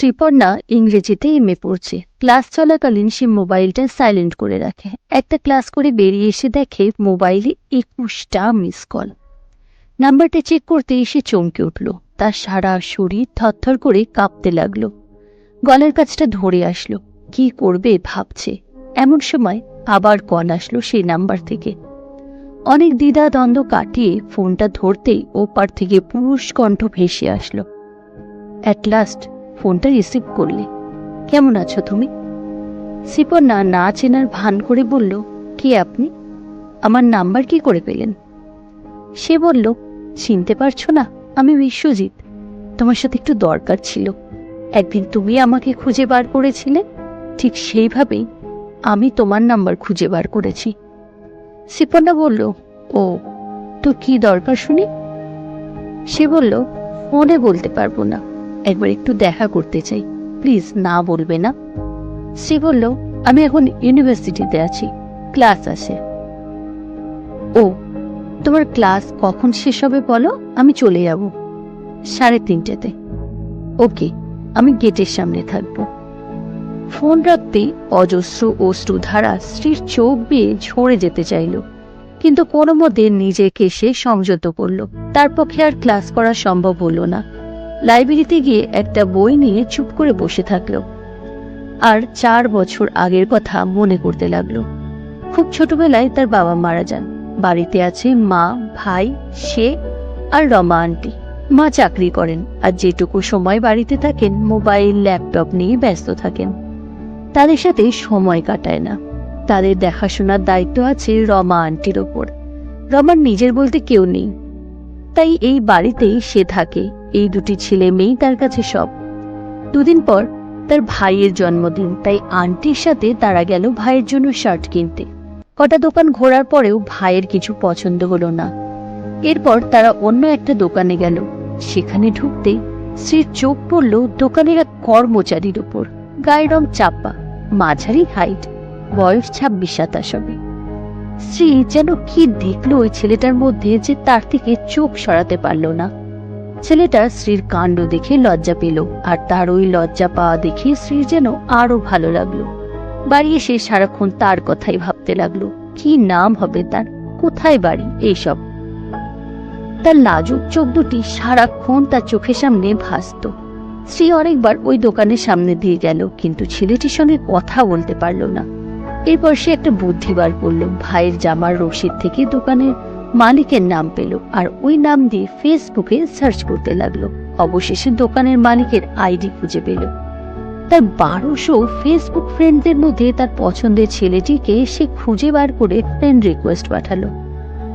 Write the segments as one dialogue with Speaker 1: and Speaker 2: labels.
Speaker 1: শ্রীপর্ণা ইংরেজিতে এমএ পড়ছে। ক্লাস চলাকালীন সে মোবাইলটা সাইলেন্ট করে রাখে। একটা ক্লাস করে বেরিয়ে এসে দেখে মোবাইলে একুশটা মিস কল নাম্বারটা চেক করতে এসে চমকে উঠল। তার সারা শরীর থরথর করে কাঁপতে লাগল। গলার কাছটা ধরে আসলো। কি করবে ভাবছে। এমন সময় আবার কল আসলো সেই নাম্বার থেকে। অনেক দ্বিধা দ্বন্দ্ব কাটিয়ে ফোনটা ধরতেই ওপার থেকে পুরুষ কণ্ঠ ভেসে আসলো। অ্যাট লাস্ট ফোনটা রিসিভ করলে। কেমন আছো তুমি? সিপর্ণা না চেনার ভান করে বলল, কে আপনি? আমার নাম্বার কি করে পেলেন? সে বলল, চিনতে পারছ না, আমি বিশ্বজিৎ। তোমার সাথে একটু দরকার ছিল। একদিন তুমি আমাকে খুঁজে বার করেছিলে, ঠিক সেইভাবেই আমি তোমার নাম্বার খুঁজে বার করেছি। সিপর্ণা বলল, ও, তো কি দরকার শুনি? সে বলল, ফোনে বলতে পারব না। একবার একটু দেখা করতে চাই। প্লিজ না বলবে না। সে বলল, আমি এখন ইউনিভার্সিটিতে আছি, ক্লাস আছে। ও, তোমার ক্লাস কখন শেষ হবে বলো? আমি চলে যাব সাড়ে তিনটেতে। ওকে, আমি গেটের সামনে থাকব। ফোন রাখতেই অজস্র অশ্রুধারা স্ত্রীর চোখ বেয়ে ঝরে যেতে চাইল, কিন্তু কোনো মতে নিজেকে সে সংযত করল। তার পক্ষে আর ক্লাস করা সম্ভব হলো না। লাইব্রেরিতে গিয়ে একটা বই নিয়ে চুপ করে বসে থাকল। আর চার বছর আগের কথা মনে করতে লাগল। খুব ছোটবেলায় তার বাবা মারা যান। বাড়িতে আছে মা, ভাই, সে আর রমা আন্টি। মা চাকরি করেন আর যেটুকু সময় বাড়িতে থাকেন, মোবাইল, ল্যাপটপ নিয়ে ব্যস্ত থাকেন। তাদের সাথে সময় কাটায় না। তাদের দেখাশোনার দায়িত্ব আছে রমা আন্টির ওপর। রমার নিজের বলতে কেউ নেই। তাই এই বাড়িতেই সে থাকে। এই দুটি ছেলে মেয়েই তার কাছে সব। দুদিন পর তার ভাইয়ের জন্মদিন, তাই আন্টির সাথে তারা গেল ভাইয়ের জন্য শার্ট কিনতে। কটা দোকান ঘোরার পরেও ভাইয়ের কিছু পছন্দ হলো না। এরপর তারা অন্য একটা দোকানে গেল। সেখানে ঢুকতে স্ত্রীর চোখ পড়ল দোকানের এক কর্মচারীর উপর গায়ের রং চাপা, মাঝারি হাইট, বয়স ছাব্বিশ সাতাশ হবে। স্ত্রী যেন কি দেখল ওই ছেলেটার মধ্যে যে তার থেকে চোখ সরাতে পারল না। ছেলেটার স্ত্রীর কাণ্ড দেখে লজ্জা পেল, আর তার ওই লজ্জা পাওয়া দেখে স্ত্রীর যেন আরও ভালো লাগল। বাড়ি এসে সারাক্ষণ তার কথাই ভাবতে লাগল, কি নাম হবে তার, কোথায় বাড়ি, এইসব। তার লাজুক চোখ দুটি সারাক্ষণ তার চোখের সামনে ভাসত। স্ত্রী অনেকবার ওই দোকানের সামনে দিয়ে গেল, কিন্তু ছেলেটির সঙ্গে কথা বলতে পারল না। এরপর সে একটা বুদ্ধি বার করল, ভাইয়ের জামার রশিদ থেকে দোকানের মালিকের নাম পেল আর ওই নাম দিয়ে ফেসবুকে সার্চ করতে লাগল। অবশেষে দোকানের মালিকের আইডি খুঁজে পেল। তার বারোশো ফেসবুক ফ্রেন্ডদের মধ্যে তার পছন্দের ছেলেটিকে সে খুঁজে বার করে ফ্রেন্ড রিকোয়েস্ট পাঠালো।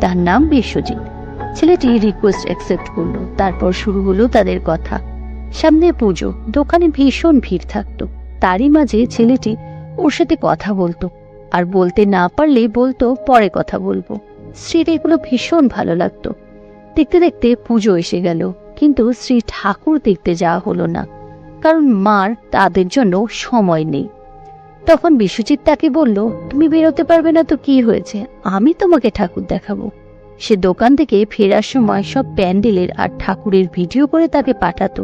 Speaker 1: তার নাম বিশ্বজিৎ। ছেলেটি রিকোয়েস্ট অ্যাকসেপ্ট করল। তারপর শুরু হলো তাদের কথা। সামনে পুজো। দোকানে ভীষণ ভিড় থাকতো। তারই মাঝে ছেলেটি ওর সাথে কথা বলতো। আর বলতে না পারলে বলতো পরে কথা বলব। স্ত্রীর এগুলো ভীষণ ভালো লাগতো। দেখতে দেখতে পুজো এসে গেল, কিন্তু শ্রী ঠাকুর দেখতে যাওয়া হলো না, কারণ মার তাদের জন্য সময় নেই। তখন বিশ্বজিৎ তাকে বলল, তুমি বেরোতে পারবে না তো কি হয়েছে? আমি তোমাকে ঠাকুর দেখাবো। সে দোকান থেকে ফেরার সময় সব প্যান্ডেলের আর ঠাকুরের ভিডিও করে তাকে পাঠাতো,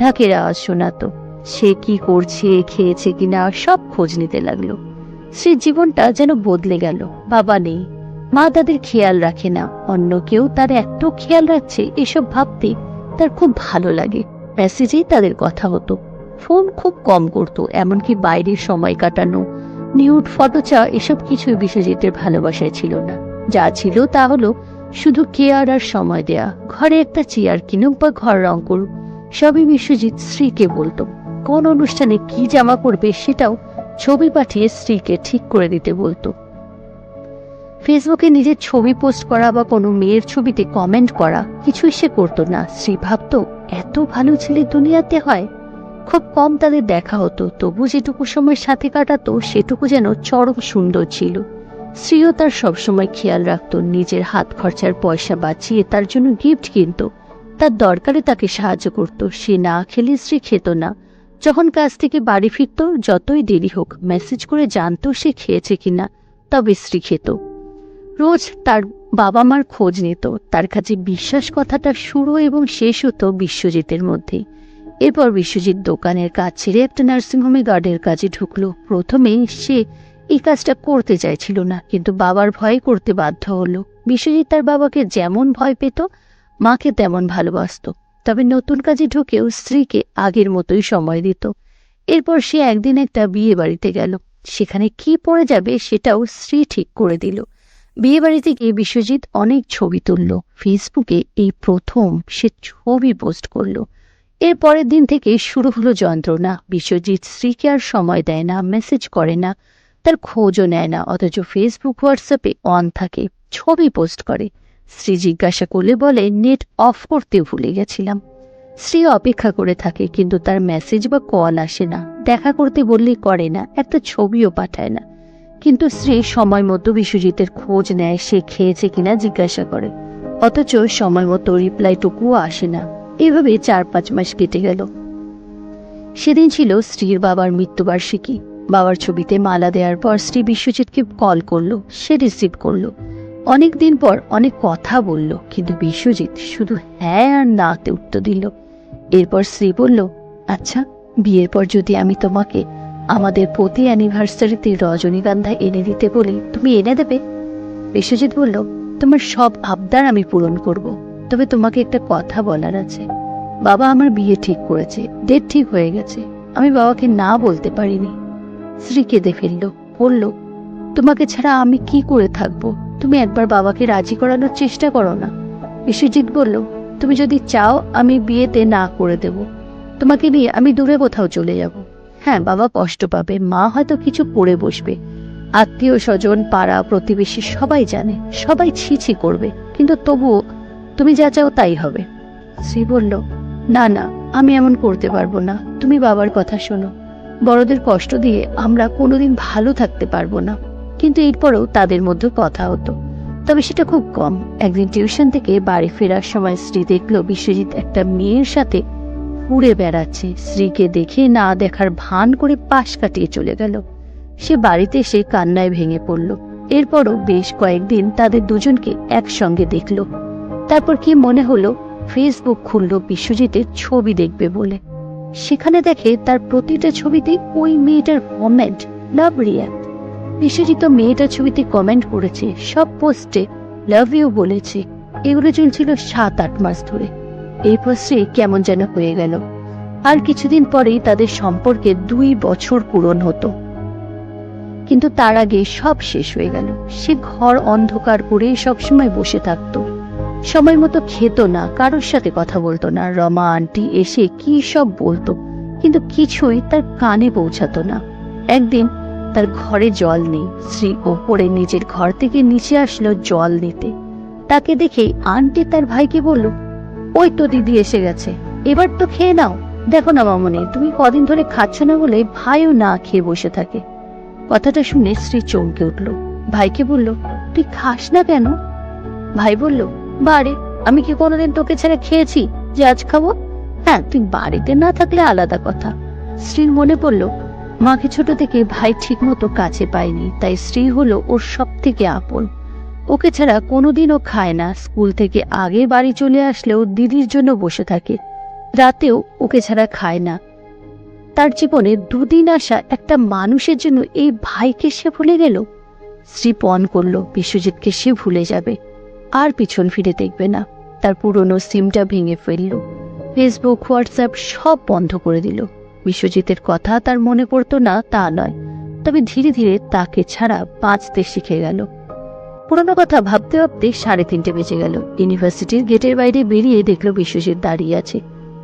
Speaker 1: ঢাকের আওয়াজ শোনাতো, সে কি করছে, খেয়েছে কিনা, সব খোঁজ নিতে লাগল। সে জীবনটা যেন বদলে গেল, বাবা নেই। মা তাদের খেয়াল রাখে না। অন্য কেউ তার এত খেয়াল রাখছে, এসব ভাবতে তার খুব ভালো লাগে। মেসেজেই তাদের কথা হতো। ফোন খুব কম করতো, এমনকি বাইরের সময় কাটানো। নিউড ফটো চা এসব কিছুই বিশ্বজিতের ভালোবাসায় ছিল না। যা ছিল তা হলো শুধু কেয়ার আর সময় দেয়া। ঘরে একটা চেয়ার কিনুক বা ঘর রং করুক, সবই বিশ্বজিৎ স্ত্রীকে বলতো। কোন অনুষ্ঠানে কি জামা করবে সেটাও ছবি পাঠিয়ে স্ত্রীকে ঠিক করে দিতে বলতো। ফেসবুকে নিজের ছবি পোস্ট করা বা কোনো মেয়ের ছবিতে কমেন্ট করা, কিছুই সে করতো না। শ্রী ভাবতো, এত ভালো ছেলে দুনিয়াতে হয়? খুব কম তাদের দেখা হতো, তবু যেটুকু সময় সাথে কাটাতো, সেটুকু যেন চরম সুন্দর ছিল। স্ত্রীও তার সবসময় খেয়াল রাখতো, নিজের হাত খরচার পয়সা বাঁচিয়ে তার জন্য গিফট কিনতো। তার দরকারে তাকে সাহায্য করত, সে না খেলে স্ত্রী খেত না। যখন কাজ থেকে বাড়ি ফিরত, যতই দেরি হোক, মেসেজ করে জানতো সে খেয়েছে কিনা, তবে স্ত্রী খেত। রোজ তার বাবা মার খোঁজ নিত। তার কাছে বিশ্বাস কথাটা শুরু এবং শেষ হতো বিশ্বজিতের মধ্যে। এরপর বিশ্বজিৎ দোকানের কাজ ছেড়ে একটা নার্সিংহোমে গার্ডের কাজে ঢুকলো। প্রথমে সে এই কাজটা করতে চাইছিল না, কিন্তু বাবার ভয়ে করতে বাধ্য হলো। বিশ্বজিৎ তার বাবাকে যেমন ভয় পেত, মাকে তেমন ভালোবাসত। তবে নতুন কাজে ঢুকেও স্ত্রীকে আগের মতোই সময় দিত। এরপর সে একদিন একটা বিয়ে বাড়িতে গেল। সেখানে কি পড়ে যাবে সেটাও স্ত্রী ঠিক করে দিল। বিয়ে বাড়িতে গিয়ে বিশ্বজিৎ অনেক ছবি তুলল। ফেসবুকে এই প্রথম সে ছবি পোস্ট করল। এর পরের দিন থেকে শুরু হলো যন্ত্রণা। বিশ্বজিৎ স্ত্রীকে আর সময় দেয় না, মেসেজ করে না, তার খোঁজও নেয় না, অথচ ফেসবুক, হোয়াটসঅ্যাপে অন থাকে, ছবি পোস্ট করে। স্ত্রী জিজ্ঞাসা করলে বলে, নেট অফ করতে ভুলে গেছিলাম। স্ত্রী অপেক্ষা করে থাকে, কিন্তু তার মেসেজ বা কল আসে না। দেখা করতে বললে করে না, একটা ছবিও পাঠায় না। কিন্তু স্ত্রী সময় মতো বিশ্বজিতের খোঁজ নেয় সে খেয়েছে কিনা জিজ্ঞাসা করে। অথচ সময় মতো রিপ্লাইটুকুও আসে না। এভাবে চার পাঁচ মাস কেটে গেল। সেদিন ছিল স্ত্রীর বাবার মৃত্যুবার্ষিকী। বাবার ছবিতে মালা দেওয়ার পর স্ত্রী বিশ্বজিৎকে কল করল, সে রিসিভ করল। অনেক দিন পর অনেক কথা বলল, কিন্তু বিশ্বজিৎ শুধু হ্যাঁ আর নাতে উত্তর দিল। এরপর স্ত্রী বলল আচ্ছা বিয়ের পর যদি আমি তোমাকে আমাদের প্রতি অ্যানিভার্সারিতে রজনীগন্ধা এনে দিতে বলি তুমি এনে দেবে? বিশ্বজিৎ বলল, তোমার সব আবদার আমি পূরণ করব। তবে তোমাকে একটা কথা বলার আছে। বাবা আমার বিয়ে ঠিক করেছে, ডেট ঠিক হয়ে গেছে। আমি বাবাকে না বলতে পারিনি। স্ত্রী কেঁদে ফেলল, বলল, তোমাকে ছাড়া আমি কি করে থাকব? তুমি একবার বাবাকে রাজি করানোর চেষ্টা করো না। বিশ্বজিৎ বলল, তুমি যদি চাও আমি বিয়েতে না করে দেব, তোমাকে নিয়ে আমি দূরে কোথাও চলে যাব। হ্যাঁ বাবা কষ্ট পাবে, মা হয়তো কিছু পড়ে বসবে। আত্মীয় স্বজন, পাড়া, প্রতিবেশী সবাই জানে, সবাই ছিছি করবে। কিন্তু তবুও তুমি যা চাও তাই হবে। শ্রী বলল, না না, আমি এমন করতে পারব না। তুমি বাবার কথা শোনো। বড়দের কষ্ট দিয়ে আমরা কোনোদিন ভালো থাকতে পারব না। কিন্তু এরপরেও তাদের মধ্যে কথা হতো। তবে সেটা খুব কম। একদিন টিউশন থেকে বাড়ি ফেরার সময় স্ত্রী দেখল বিশ্বজিৎ একটা মেয়ের সাথে ঘুরে বেড়াচ্ছে। স্ত্রীকে দেখে না দেখার ভান করে পাশ কাটিয়ে চলে গেল। সে বাড়িতে এসে কান্নায় ভেঙে পড়ল। এরপরও বেশ কয়েকদিন তাদের দুজনকে একসঙ্গে দেখল। তারপর কি মনে হলো, ফেসবুক খুলল বিশ্বজিতের ছবি দেখবে বলে। সেখানে দেখে তার প্রতিটা ছবিতে ওই মেয়েটার কমেন্ট লাভ রিয়াক্ট বিশ্বজিৎ মেয়েটার ছবিতে কমেন্ট করেছে, সব পোস্টে লাভ ইউ বলেছে। এগুলো চলছিল সাত, আট মাস ধরে। এরপর সে কেমন যেন হয়ে গেল। আর কিছুদিন পরেই তাদের সম্পর্কে দুই বছর পূরণ হতো। কিন্তু তার আগে সব শেষ হয়ে গেল। সে ঘর অন্ধকার করে সবসময় বসে থাকতো। সময় মতো খেত না, কারোর সাথে কথা বলতো না। রমা, আন্টি এসে কি সব বলতো, কিন্তু কিছুই তার কানে পৌঁছাতো না। একদিন তার ঘরে জল নেই। শ্রী ওপরে নিজের ঘর থেকে নিচে আসলো জল নিতে। তাকে দেখে আন্টি তার ভাইকে বলল ওই তো দিদি এসে গেছে। এবার তো খেয়ে নাও। দেখো না মামনি, তুমি কদিন ধরে খাচ্ছ না বলে ভাইও না খেয়ে বসে থাকে। কথাটা শুনে স্ত্রী চমকে উঠল। ভাইকে বলল, তুই খাস না কেন? ভাই বলল, বারে, আমি কি কোনোদিন তোকে ছেড়ে খেয়েছি যে আজ খাব? হ্যাঁ তুই বাড়িতে না থাকলে আলাদা কথা। স্ত্রীর মনে পড়ল, মাকে ছোট থেকে ভাই ঠিক মতো কাছে পায়নি, তাই স্ত্রী হলো ওর সব থেকে আপন। ওকে ছাড়া কোনোদিনও খায় না। স্কুল থেকে আগে বাড়ি চলে আসলেও দিদির জন্য বসে থাকে। রাতেও ওকে ছাড়া খায় না। তার জীবনে দুদিন আসা একটা মানুষের জন্য এই ভাইকে সে ভুলে গেল? স্ত্রী পণ করল, বিশ্বজিৎকে সে ভুলে যাবে। আর পিছন ফিরে দেখবে না। তার পুরনো সিমটা ভেঙে ফেলল। ফেসবুক, হোয়াটসঅ্যাপ সব বন্ধ করে দিল। বিশ্বজিতের কথা তার মনে পড়তো না, তা নয়। তবে ধীরে ধীরে তাকে ছাড়া বাঁচতে শিখে গেল। পুরনো কথা ভাবতে ভাবতে সাড়ে তিনটে বেজে গেল। ইউনিভার্সিটির গেটের বাইরে বেরিয়ে দেখল বিশ্বজিৎ দাঁড়িয়ে আছে।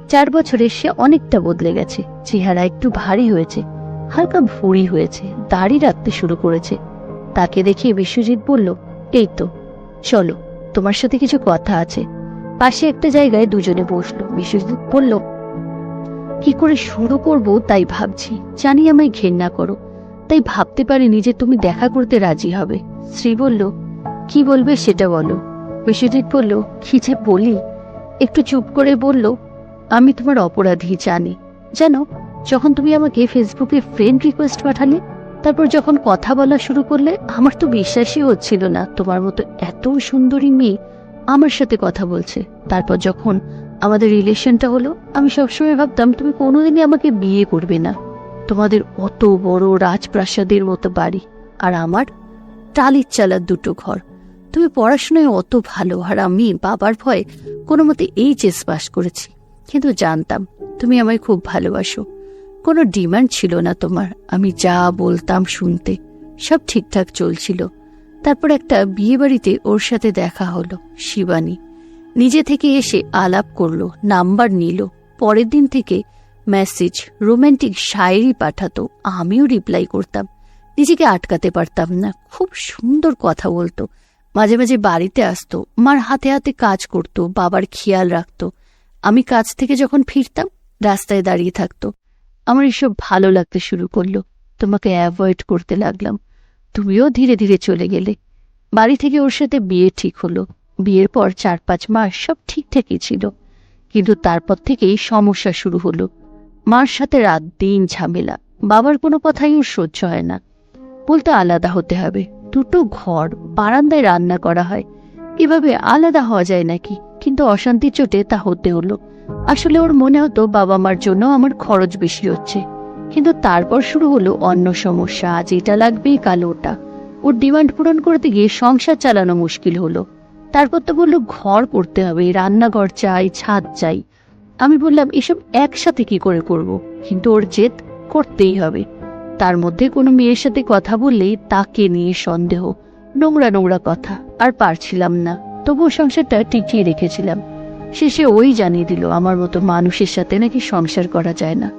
Speaker 1: চার বছরে সে অনেকটা বদলে গেছে। চেহারা একটু ভারী হয়েছে, হালকা ভুঁড়ি হয়েছে, দাড়ি রাখতে শুরু করেছে। তাকে দেখে বিশ্বজিৎ বলল, এই তো, চলো, তোমার সাথে কিছু কথা আছে। পাশে একটা জায়গায় দুজনে বসল। বিশ্বজিৎ বলল, কি করে শুরু করব তাই ভাবছি। জানি আমায় ঘেন্না করো। তাই ভাবতে পারিনি যে তুমি দেখা করতে রাজি হবে। শ্রী বলল কি বলবে সেটা বলো। বিশ্বজিৎ বলল, কি যে বলি? একটু চুপ করে বলল, আমি তোমার অপরাধী, জানি। জানো, যখন তুমি আমাকে ফেসবুকে ফ্রেন্ড রিকোয়েস্ট পাঠালে, তারপর যখন কথা বলা শুরু করলে, আমার তো বিশ্বাসই হচ্ছিল না, তোমার মতো এত সুন্দরী মেয়ে আমার সাথে কথা বলছে। তারপর যখন আমাদের রিলেশনটা হলো, আমি সবসময় ভাবতাম, তুমি কোনোদিনই আমাকে বিয়ে করবে না। তোমাদের অত বড় রাজপ্রাসাদের মতো বাড়ি। আর আমার টালির চালার দুটো ঘর। তুমি পড়াশোনায় অত ভালো আর আমি বাবার ভয়ে কোনো মতে এইচএস পাস করেছি। কিন্তু জানতাম, তুমি আমায় খুব ভালোবাসো। কোনো ডিমান্ড ছিল না তোমার, আমি যা বলতাম শুনতে, সব ঠিকঠাক চলছিল। তারপর একটা বিয়ে বাড়িতে ওর সাথে দেখা হলো, শিবানী। নিজে থেকে এসে আলাপ করল, নাম্বার নিল। পরের দিন থেকে মেসেজ রোমান্টিক শায়েরি পাঠাতো, আমিও রিপ্লাই করতাম। নিজেকে আটকাতে পারতাম না, খুব সুন্দর কথা বলতো। মাঝে মাঝে বাড়িতে আসতো, মার হাতে হাতে কাজ করত, বাবার খেয়াল রাখত। আমি কাজ থেকে যখন ফিরতাম, রাস্তায় দাঁড়িয়ে থাকতো। আমার এসব ভালো লাগতে শুরু করল, তোমাকে অ্যাভয়েড করতে লাগলাম। তুমিও ধীরে ধীরে চলে গেলে। বাড়ি থেকে ওর সাথে বিয়ে ঠিক হলো। বিয়ের পর চার পাঁচ মাস সব ঠিকঠাকই ছিল। কিন্তু তারপর থেকেই সমস্যা শুরু হলো। মার সাথে রাত দিন ঝামেলা। বাবার কোনো কথাই ওর সহ্য হয় না। বলতে আলাদা হতে হবে। দুটো ঘর বারান্দায় রান্না করা হয়। এভাবে আলাদা হওয়া যায় নাকি? কিন্তু অশান্তির চোটে তা হতে হলো। আসলে ওর মনে হতো বাবা মার জন্য আমার খরচ বেশি হচ্ছে। কিন্তু তারপর শুরু হলো অন্য সমস্যা, আজ এটা লাগবে, কাল ওটা। ওর ডিমান্ড পূরণ করতে গিয়ে সংসার চালানো মুশকিল হলো। তারপর তো বলল, ঘর করতে হবে, রান্নাঘর চাই, ছাদ চাই। আমি বললাম, এসব একসাথে কি করে করব? কিন্তু ওর জেদ করতেই হবে। তার মধ্যে কোনো মেয়ের সাথে কথা বললেই তাকে নিয়ে সন্দেহ, নোংরা নোংরা কথা, আর পারছিলাম না। তবুও সংসারটা টিকিয়ে রেখেছিলাম। শেষে ওই জানিয়ে দিল, আমার মতো মানুষের সাথে নাকি সংসার করা যায় না।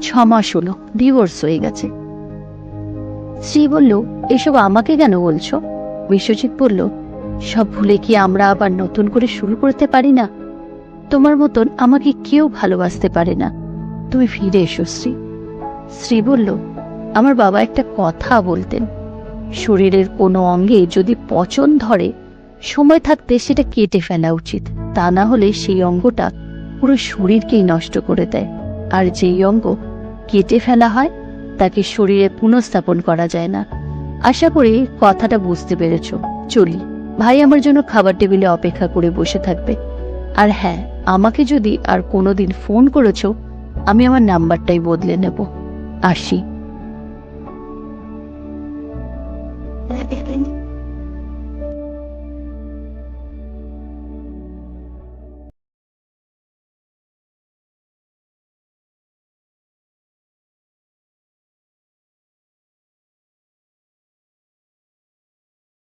Speaker 1: ছ মাস হলো, ডিভোর্স হয়ে গেছে। শ্রী বলল, এসব আমাকে কেন বলছো? বিশ্বজিৎ বলল, সব ভুলে কি আমরা আবার নতুন করে শুরু করতে পারি না? তোমার মতন আমাকে কেউ ভালোবাসতে পারে না। তুমি ফিরে এসো শ্রী শ্রী বলল আমার বাবা একটা কথা বলতেন। শরীরের কোনো অঙ্গে যদি পচন ধরে, সময় থাকতে সেটা কেটে ফেলা উচিত। তা না হলে সেই অঙ্গটা পুরো শরীরকেই নষ্ট করে দেয়। আর যেই অঙ্গ কেটে ফেলা হয়, তাকে শরীরে পুনঃস্থাপন করা যায় না। আশা করি কথাটা বুঝতে পেরেছ। চলি, ভাই আমার জন্য খাবার টেবিলে অপেক্ষা করে বসে থাকবে। আর হ্যাঁ আমাকে যদি আর কোনোদিন ফোন করেছ, আমি আমার নাম্বারটাই বদলে নেব। আসি।